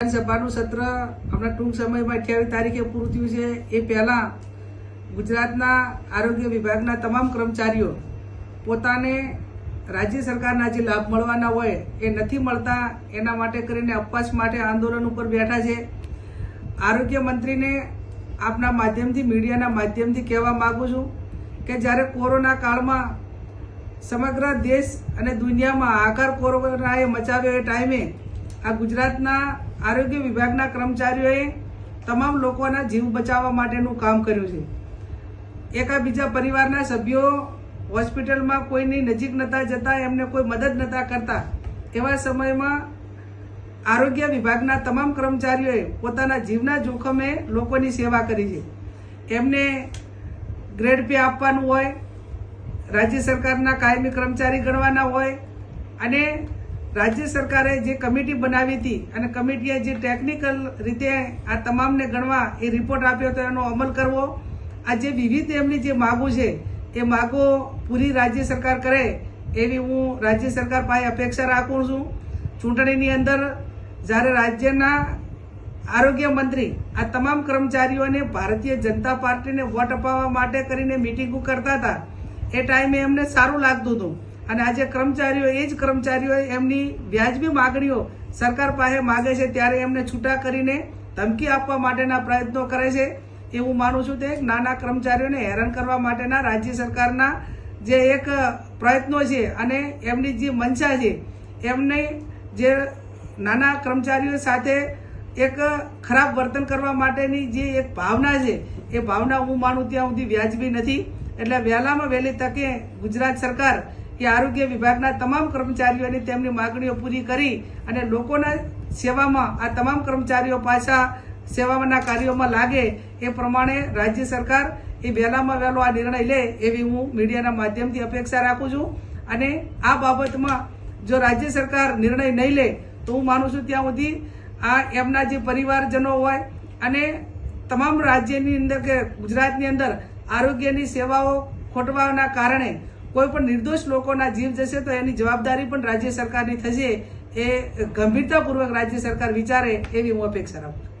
રાજ્યસભાનું સત્ર હમણાં ટૂંક સમયમાં અઠ્યાવીસ તારીખે પૂરું થયું છે. એ પહેલાં ગુજરાતના આરોગ્ય વિભાગના તમામ કર્મચારીઓ પોતાને રાજ્ય સરકારના જે લાભ મળવાના હોય એ નથી મળતા, એના માટે કરીને અપવાસ માટે આંદોલન ઉપર બેઠા છે. આરોગ્ય મંત્રીને આપના માધ્યમથી, મીડિયાના માધ્યમથી કહેવા માગું છું કે જ્યારે કોરોના કાળમાં સમગ્ર દેશ અને દુનિયામાં આકાર કોરોનાએ મચાવ્યો એ ટાઈમે આ ગુજરાતના આરોગ્ય વિભાગના કર્મચારીઓએ તમામ લોકોના જીવ બચાવવા માટેનું કામ કર્યું છે. એકાબીજા પરિવારના સભ્યો હોસ્પિટલમાં કોઈની નજીક નતા જતા, એમને કોઈ મદદ નતા કરતા, એવા સમયમાં આરોગ્ય વિભાગના તમામ કર્મચારીઓએ પોતાના જીવના જોખમે લોકોની સેવા કરી છે. એમને ગ્રેડ પે આપવાનું હોય, રાજ્ય સરકારના કાયમી કર્મચારી ગણવાના હોય અને રાજ્ય સરકારે જે કમિટી બનાવી હતી અને કમિટીએ જે ટેકનિકલ રીતે આ તમામને ગણવા એ રિપોર્ટ આપ્યો તો એનો અમલ કરવો. આ જે વિવિધ એમની જે માગો છે, એ માગો પૂરી રાજ્ય સરકાર કરે એવી હું રાજ્ય સરકાર પાસે અપેક્ષા રાખું છું. ચૂંટણીની અંદર જ્યારે રાજ્યના આરોગ્ય મંત્રી આ તમામ કર્મચારીઓને ભારતીય જનતા પાર્ટીને વોટ અપાવવા માટે કરીને મિટિંગો કરતા હતા, એ ટાઈમે એમને સારું લાગતું હતું. અને આજે કર્મચારીઓ, એ જ કર્મચારીઓ, એમની વ્યાજબી માગણીઓ સરકાર પાસે માગે છે, ત્યારે એમને છૂટા કરીને ધમકી આપવા માટેના પ્રયત્નો કરે છે. એવું માનું છું તે નાના કર્મચારીઓને હેરાન કરવા માટેના રાજ્ય સરકારના જે એક પ્રયત્નો છે અને એમની જે મંશા છે, એમને જે નાના કર્મચારીઓ સાથે એક ખરાબ વર્તન કરવા માટેની જે એક ભાવના છે, એ ભાવના હું માનું ત્યાં સુધી વ્યાજબી નથી. એટલે વહેલામાં વહેલી તકે ગુજરાત સરકાર એ આરોગ્ય વિભાગના તમામ કર્મચારીઓની તેમની માગણીઓ પૂરી કરી અને લોકોના સેવામાં આ તમામ કર્મચારીઓ પાછા સેવાના કાર્યોમાં લાગે એ પ્રમાણે રાજ્ય સરકાર એ વહેલામાં વહેલો આ નિર્ણય લે એવી હું મીડિયાના માધ્યમથી અપેક્ષા રાખું છું. અને આ બાબતમાં જો રાજ્ય સરકાર નિર્ણય નહીં લે તો હું માનું છું ત્યાં સુધી આ એમના જે પરિવારજનો હોય અને તમામ રાજ્યની અંદર કે ગુજરાતની અંદર આરોગ્યની સેવાઓ ખોટવાના કારણે કોઈ પણ નિર્દોષ લોકોના જીવ જશે તો એની જવાબદારી પણ રાજ્ય સરકારની થશે. એ ગંભીરતાપૂર્વક રાજ્ય સરકાર વિચારે એવી હું અપેક્ષા રાખું છું.